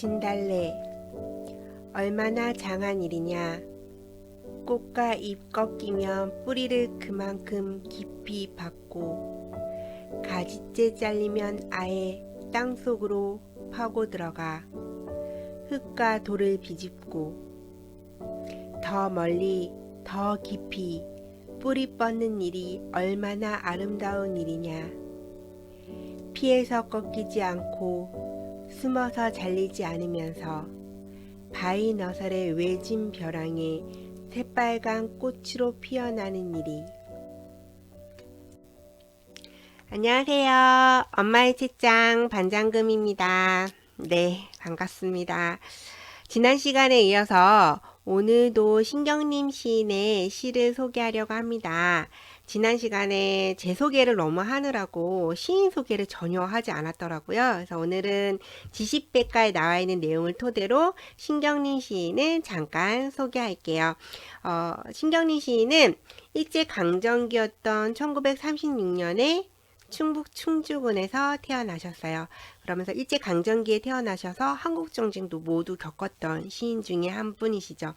진달래. 얼마나 장한 일이냐. 꽃과 잎 꺾이면 뿌리를 그만큼 깊이 박고 가지째 잘리면 아예 땅 속으로 파고 들어가 흙과 돌을 비집고 더 멀리 더 깊이 뿌리 뻗는 일이 얼마나 아름다운 일이냐. 피해서 꺾이지 않고 숨어서 잘리지 않으면서 바위 너설의 외진 벼랑에 새빨간 꽃으로 피어나는 일이 안녕하세요. 엄마의 책장 반장금입니다. 네, 반갑습니다. 지난 시간에 이어서 오늘도 신경림 시인의 시를 소개하려고 합니다. 지난 시간에 제 소개를 너무 하느라고 시인 소개를 전혀 하지 않았더라고요. 그래서 오늘은 지식백과에 나와 있는 내용을 토대로 신경림 시인을 잠깐 소개할게요. 어, 신경림 시인은 일제 강점기였던 1936년에 충북 충주군에서 태어나셨어요. 그러면서 일제 강점기에 태어나셔서 한국 정쟁도 모두 겪었던 시인 중에 한 분이시죠.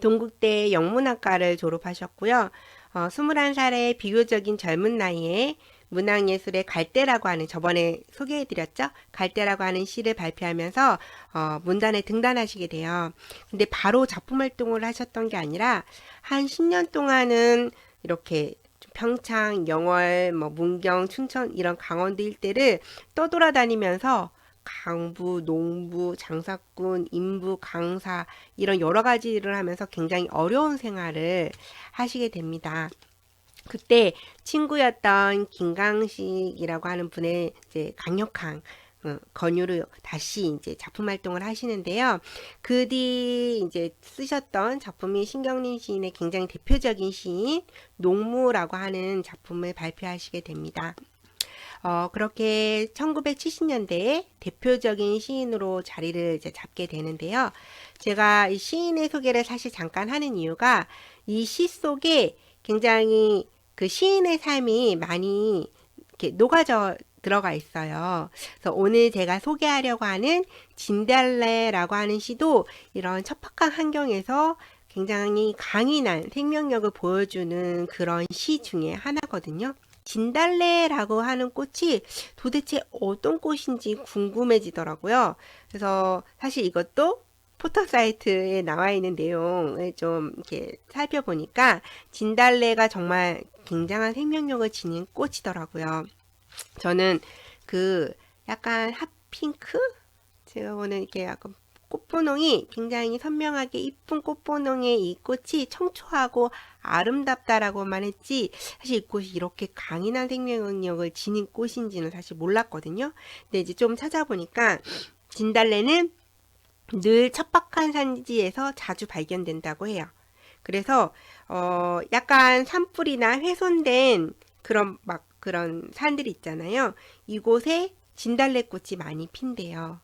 동국대 영문학과를 졸업하셨고요. 어, 21살의 비교적인 젊은 나이에 문학예술의 갈대라고 하는 저번에 소개해드렸죠. 갈대라고 하는 시를 발표하면서 어, 문단에 등단하시게 돼요. 근데 바로 작품 활동을 하셨던 게 아니라 한 10년 동안은 이렇게 평창, 영월, 뭐 문경, 춘천 이런 강원도 일대를 떠돌아다니면서 강부, 농부, 장사꾼, 인부, 강사 이런 여러 가지 일을 하면서 굉장히 어려운 생활을 하시게 됩니다. 그때 친구였던 김강식이라고 하는 분의 이제 강력한 어, 권유로 다시 이제 작품 활동을 하시는데요. 그 뒤 이제 쓰셨던 작품이 신경림 시인의 굉장히 대표적인 시인 농무라고 하는 작품을 발표하시게 됩니다. 어, 그렇게 1970년대에 대표적인 시인으로 자리를 이제 잡게 되는데요. 제가 이 시인의 소개를 사실 잠깐 하는 이유가 이 시 속에 굉장히 그 시인의 삶이 많이 이렇게 녹아져 들어가 있어요. 그래서 오늘 제가 소개하려고 하는 진달래라고 하는 시도 이런 척박한 환경에서 굉장히 강인한 생명력을 보여주는 그런 시 중에 하나거든요. 진달래라고 하는 꽃이 도대체 어떤 꽃인지 궁금해지더라고요. 그래서 사실 이것도 포털 사이트에 나와 있는 내용을 좀 이렇게 살펴보니까 진달래가 정말 굉장한 생명력을 지닌 꽃이더라고요. 저는 그 약간 핫핑크? 제가 보는 이렇게 약간 꽃분홍이 굉장히 선명하게 이쁜 꽃분홍의 이 꽃이 청초하고 아름답다라고만 했지 사실 이 꽃이 이렇게 강인한 생명력을 지닌 꽃인지는 사실 몰랐거든요. 근데 이제 좀 찾아보니까 진달래는 늘 척박한 산지에서 자주 발견된다고 해요. 그래서 어 약간 산불이나 훼손된 그런 막 그런 산들이 있잖아요. 이곳에 진달래꽃이 많이 핀대요.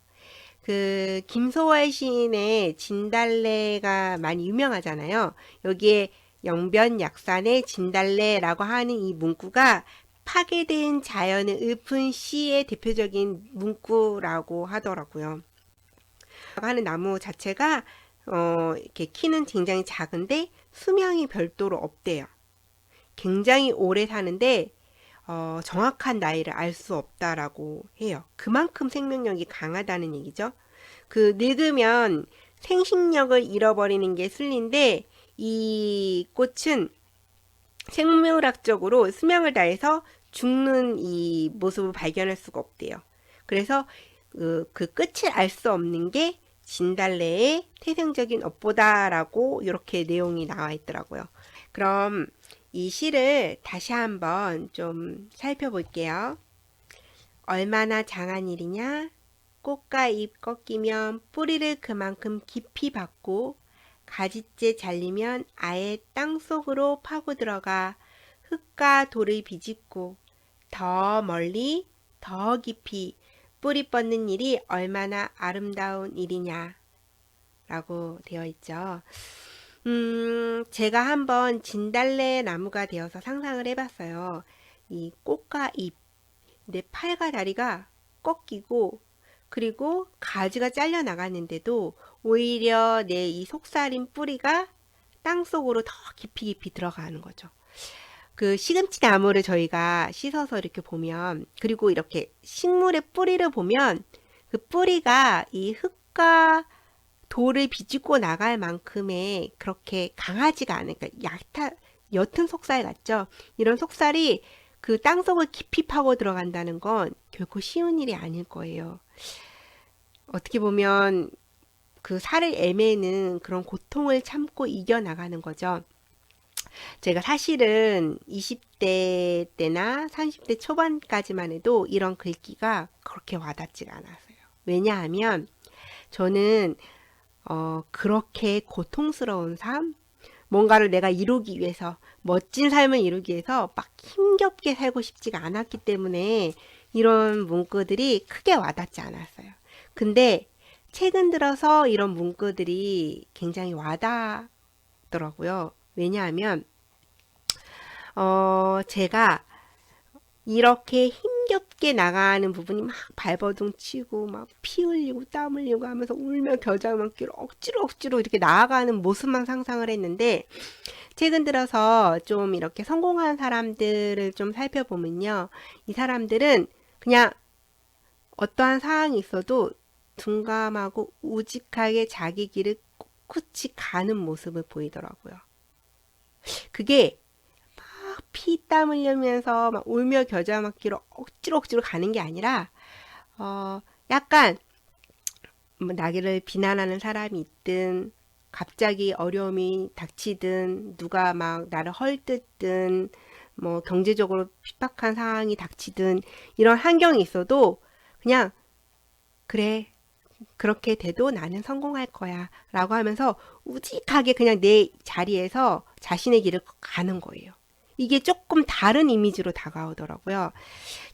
그 김소월 시인의 진달래가 많이 유명하잖아요. 여기에 영변 약산의 진달래라고 하는 이 문구가 파괴된 자연을 읊은 시의 대표적인 문구라고 하더라고요. 하는 나무 자체가 어, 이렇게 키는 굉장히 작은데 수명이 별도로 없대요. 굉장히 오래 사는데 어, 정확한 나이를 알 수 없다라고 해요. 그만큼 생명력이 강하다는 얘기죠. 그 늙으면 생식력을 잃어버리는 게 순리인데 이 꽃은 생물학적으로 수명을 다해서 죽는 이 모습을 발견할 수가 없대요. 그래서 그, 그 끝을 알 수 없는 게 진달래의 태생적인 업보다라고 이렇게 내용이 나와 있더라고요. 그럼 이 시를 다시 한번 좀 살펴볼게요. 얼마나 장한 일이냐? 꽃과 잎 꺾이면 뿌리를 그만큼 깊이 박고 가지째 잘리면 아예 땅 속으로 파고 들어가 흙과 돌을 비집고 더 멀리 더 깊이 뿌리 뻗는 일이 얼마나 아름다운 일이냐 라고 되어 있죠. 음, 제가 한번 진달래 나무가 되어서 상상을 해봤어요. 이 꽃과 잎, 내 팔과 다리가 꺾이고 그리고 가지가 잘려 나갔는데도 오히려 내 이 속살인 뿌리가 땅 속으로 더 깊이 깊이 들어가는 거죠. 그 시금치 나무를 저희가 씻어서 이렇게 보면 그리고 이렇게 식물의 뿌리를 보면 그 뿌리가 이 흙과 돌을 비집고 나갈 만큼의 그렇게 강하지가 않으니까 그러니까 얕아 옅은 속살 같죠. 이런 속살이 그 땅속을 깊이 파고 들어간다는 건 결코 쉬운 일이 아닐 거예요. 어떻게 보면 그 살을 애매는 그런 고통을 참고 이겨나가는 거죠. 제가 사실은 20대 때나 30대 초반까지만 해도 이런 글귀가 그렇게 와닿지가 않았어요. 왜냐하면 저는 어, 그렇게 고통스러운 삶, 뭔가를 내가 이루기 위해서, 멋진 삶을 이루기 위해서 막 힘겹게 살고 싶지가 않았기 때문에 이런 문구들이 크게 와닿지 않았어요. 근데 최근 들어서 이런 문구들이 굉장히 와닿더라고요. 왜냐하면, 어, 제가 이렇게 힘 겹게 나가는 부분이 막 발버둥 치고 막 피 흘리고 땀 흘리고 하면서 울며 겨자 먹기로 억지로 억지로 이렇게 나아가는 모습만 상상을 했는데 최근 들어서 좀 이렇게 성공한 사람들을 좀 살펴보면요. 이 사람들은 그냥 어떠한 상황이 있어도 둔감하고 우직하게 자기 길을 꿋꿋이 가는 모습을 보이더라고요. 그게 피 땀 흘리면서 막 울며 겨자 먹기로 억지로 억지로 가는 게 아니라 어 약간 뭐 나기를 비난하는 사람이 있든 갑자기 어려움이 닥치든 누가 막 나를 헐뜯든 뭐 경제적으로 핍박한 상황이 닥치든 이런 환경이 있어도 그냥 그래 그렇게 돼도 나는 성공할 거야 라고 하면서 우직하게 그냥 내 자리에서 자신의 길을 가는 거예요. 이게 조금 다른 이미지로 다가오더라고요.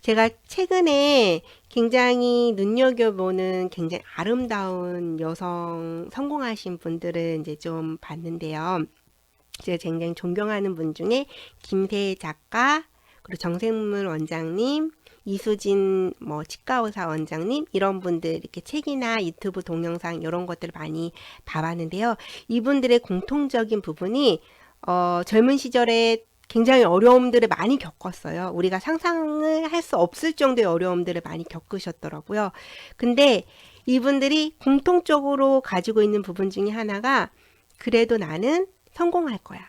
제가 최근에 굉장히 눈여겨보는 굉장히 아름다운 여성 성공하신 분들을 이제 좀 봤는데요. 제가 굉장히 존경하는 분 중에 김태희 작가, 그리고 정생물 원장님, 이수진 뭐 치과의사 원장님 이런 분들 이렇게 책이나 유튜브 동영상 이런 것들을 많이 봐봤는데요. 이분들의 공통적인 부분이 어, 젊은 시절에 굉장히 어려움들을 많이 겪었어요. 우리가 상상을 할 수 없을 정도의 어려움들을 많이 겪으셨더라고요. 근데 이분들이 공통적으로 가지고 있는 부분 중에 하나가 그래도 나는 성공할 거야.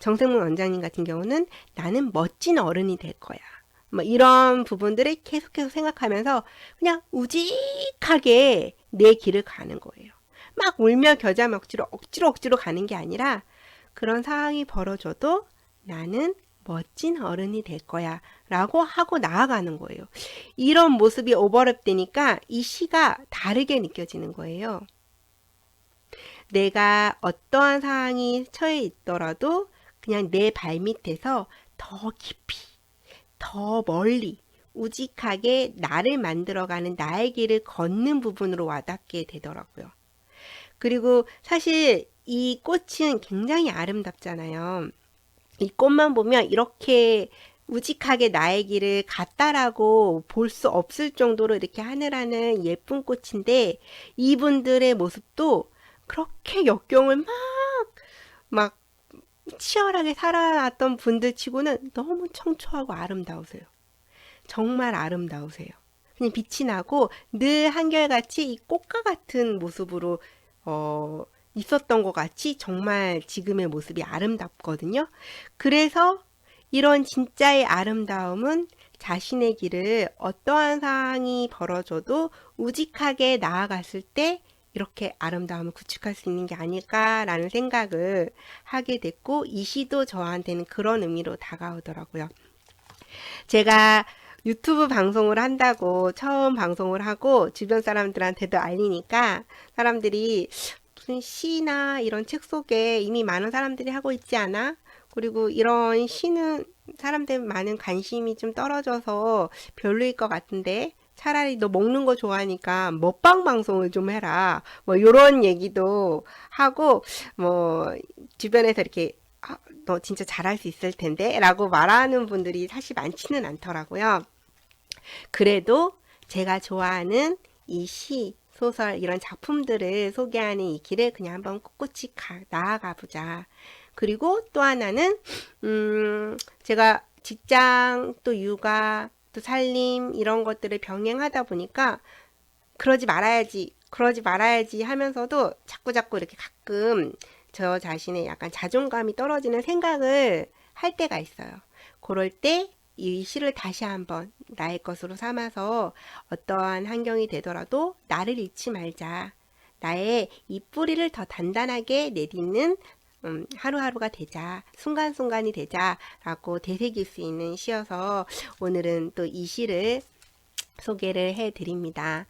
정생문 원장님 같은 경우는 나는 멋진 어른이 될 거야. 뭐 이런 부분들을 계속해서 생각하면서 그냥 우직하게 내 길을 가는 거예요. 막 울며 겨자 먹지로 억지로 억지로 가는 게 아니라 그런 상황이 벌어져도 나는 멋진 어른이 될 거야 라고 하고 나아가는 거예요. 이런 모습이 오버랩 되니까 이 시가 다르게 느껴지는 거예요. 내가 어떠한 상황이 처해 있더라도 그냥 내 발밑에서 더 깊이, 더 멀리, 우직하게 나를 만들어가는 나의 길을 걷는 부분으로 와닿게 되더라고요. 그리고 사실 이 꽃은 굉장히 아름답잖아요. 이 꽃만 보면 이렇게 우직하게 나의 길을 갔다라고 볼 수 없을 정도로 이렇게 하늘하는 예쁜 꽃인데 이분들의 모습도 그렇게 역경을 막, 막 치열하게 살아났던 분들 치고는 너무 청초하고 아름다우세요. 정말 아름다우세요. 그냥 빛이 나고 늘 한결같이 이 꽃과 같은 모습으로 어, 있었던 것 같이 정말 지금의 모습이 아름답거든요. 그래서 이런 진짜의 아름다움은 자신의 길을 어떠한 상황이 벌어져도 우직하게 나아갔을 때 이렇게 아름다움을 구축할 수 있는 게 아닐까라는 생각을 하게 됐고 이 시도 저한테는 그런 의미로 다가오더라고요. 제가 유튜브 방송을 한다고 처음 방송을 하고 주변 사람들한테도 알리니까 사람들이 무슨 시나 이런 책 속에 이미 많은 사람들이 하고 있지 않아? 그리고 이런 시는 사람들 많은 관심이 좀 떨어져서 별로일 것 같은데 차라리 너 먹는 거 좋아하니까 먹방 방송을 좀 해라. 뭐 이런 얘기도 하고 뭐 주변에서 이렇게 아, 너 진짜 잘할 수 있을 텐데 라고 말하는 분들이 사실 많지는 않더라고요. 그래도 제가 좋아하는 이 시, 소설, 이런 작품들을 소개하는 이 길을 그냥 한번 꿋꿋이 가, 나아가 보자. 그리고 또 하나는, 음, 제가 직장, 또 육아, 또 살림, 이런 것들을 병행하다 보니까, 그러지 말아야지, 그러지 말아야지 하면서도 자꾸 자꾸 이렇게 가끔 저 자신의 약간 자존감이 떨어지는 생각을 할 때가 있어요. 그럴 때 이 시를 다시 한번 나의 것으로 삼아서 어떠한 환경이 되더라도 나를 잃지 말자. 나의 이 뿌리를 더 단단하게 내딛는 음, 하루하루가 되자, 순간순간이 되자라고 되새길 수 있는 시여서 오늘은 또 이 시를 소개를 해 드립니다.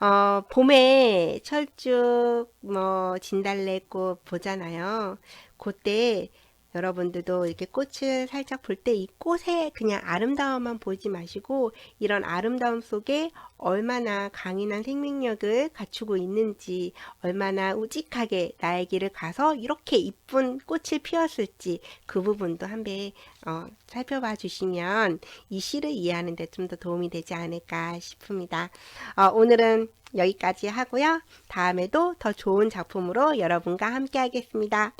어, 봄에 철쭉, 뭐, 진달래꽃 보잖아요. 그때 여러분들도 이렇게 꽃을 살짝 볼 때 이 꽃의 그냥 아름다움만 보지 마시고 이런 아름다움 속에 얼마나 강인한 생명력을 갖추고 있는지 얼마나 우직하게 나의 길을 가서 이렇게 이쁜 꽃을 피웠을지 그 부분도 한번 어, 살펴봐 주시면 이 시를 이해하는 데 좀 더 도움이 되지 않을까 싶습니다. 어, 오늘은 여기까지 하고요. 다음에도 더 좋은 작품으로 여러분과 함께 하겠습니다.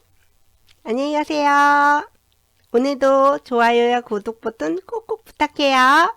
안녕히 가세요. 오늘도 좋아요와 구독 버튼 꼭꼭 부탁해요.